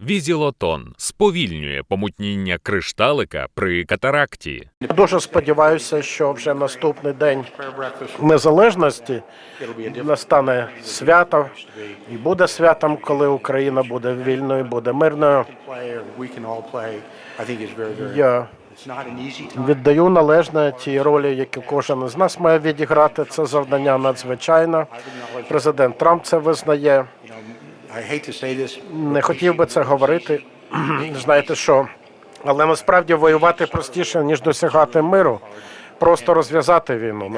Візілотон сповільнює помутніння кришталика при катаракті. Дуже сподіваюся, що вже наступний день незалежності настане свято і буде святом, коли Україна буде вільною, буде мирною. Я віддаю належне тій ролі, яку кожен із нас має відіграти. Це завдання надзвичайно. Президент Трамп це визнає. Не хотів би це говорити. Знаєте що? Але насправді воювати простіше, ніж досягати миру. Просто розв'язати війну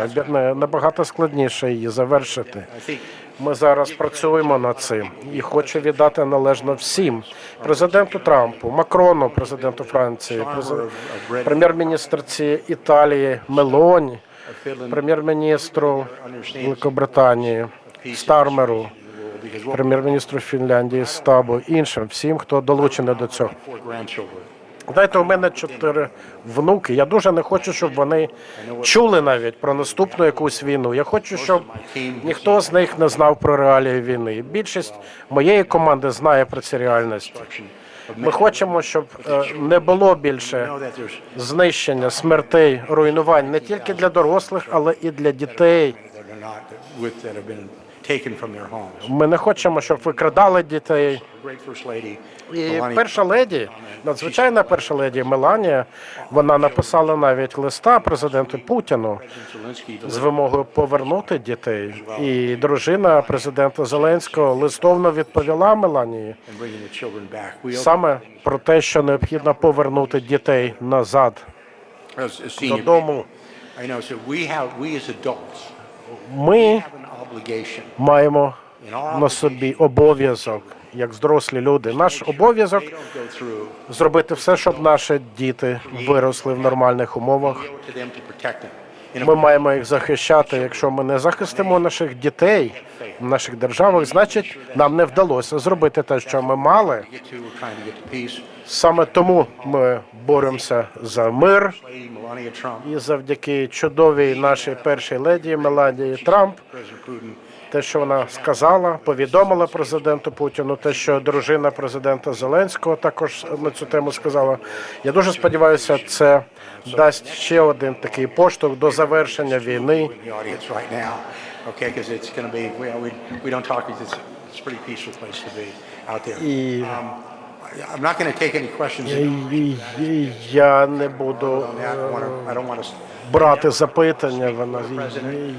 набагато складніше її завершити. Ми зараз працюємо над цим і хочу віддати належно всім президенту Трампу, Макрону, президенту Франції, прем'єр-міністрці Італії Мелоні, прем'єр-міністру Великобританії Стармеру, прем'єр-міністру Фінляндії Стабу, іншим всім, хто долучений до цього. Знаєте, у мене чотири внуки. Я дуже не хочу, щоб вони чули навіть про наступну якусь війну. Я хочу, щоб ніхто з них не знав про реалії війни. Більшість моєї команди знає про ці реальності. Ми хочемо, щоб е, не було більше знищення, смертей, руйнувань не тільки для дорослих, але і для дітей. Ми не хочемо, щоб викрадали дітей. І перша леді, надзвичайна перша леді Меланія, вона написала навіть листа президенту Путіну з вимогою повернути дітей. І дружина президента Зеленського листовно відповіла Меланії саме про те, що необхідно повернути дітей назад додому. Ми маємо на собі обов'язок, як дорослі люди. Наш обов'язок зробити все, щоб наші діти виросли в нормальних умовах. Ми маємо їх захищати. Якщо ми не захистимо наших дітей в наших державах, значить нам не вдалося зробити те, що ми мали. Саме тому ми боремося за мир. І завдяки чудовій нашій першій леді Меланії Трамп, те, що вона сказала, повідомила президенту Путіну, те, що дружина президента Зеленського також на цю тему сказала. Я дуже сподіваюся, це дасть ще один такий поштовх до завершення війни. І Um, I'm not going to take any questions. І- і Я не буду on that. I wanna- I don't want to. брати запитання. Вона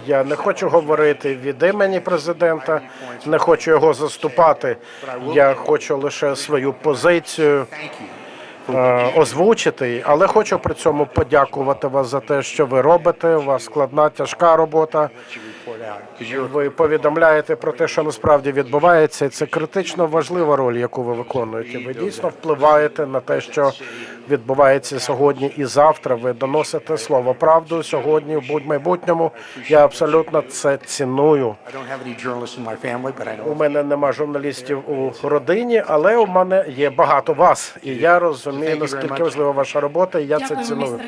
я не хочу говорити від імені президента, не хочу його заступати. Я хочу лише свою позицію Thank you. е, озвучити, але хочу при цьому подякувати вас за те, що ви робите. У вас складна, тяжка робота. Ви повідомляєте про те, що насправді відбувається. і Це критично важлива роль, яку ви виконуєте. Ви дійсно впливаєте на те, що відбувається сьогодні і завтра. Ви доносите слово правду сьогодні, в будь-майбутньому. Я абсолютно це ціную. У мене нема журналістів у родині, але у мене є багато вас, і я розумію наскільки важлива ваша робота, і я це ціную.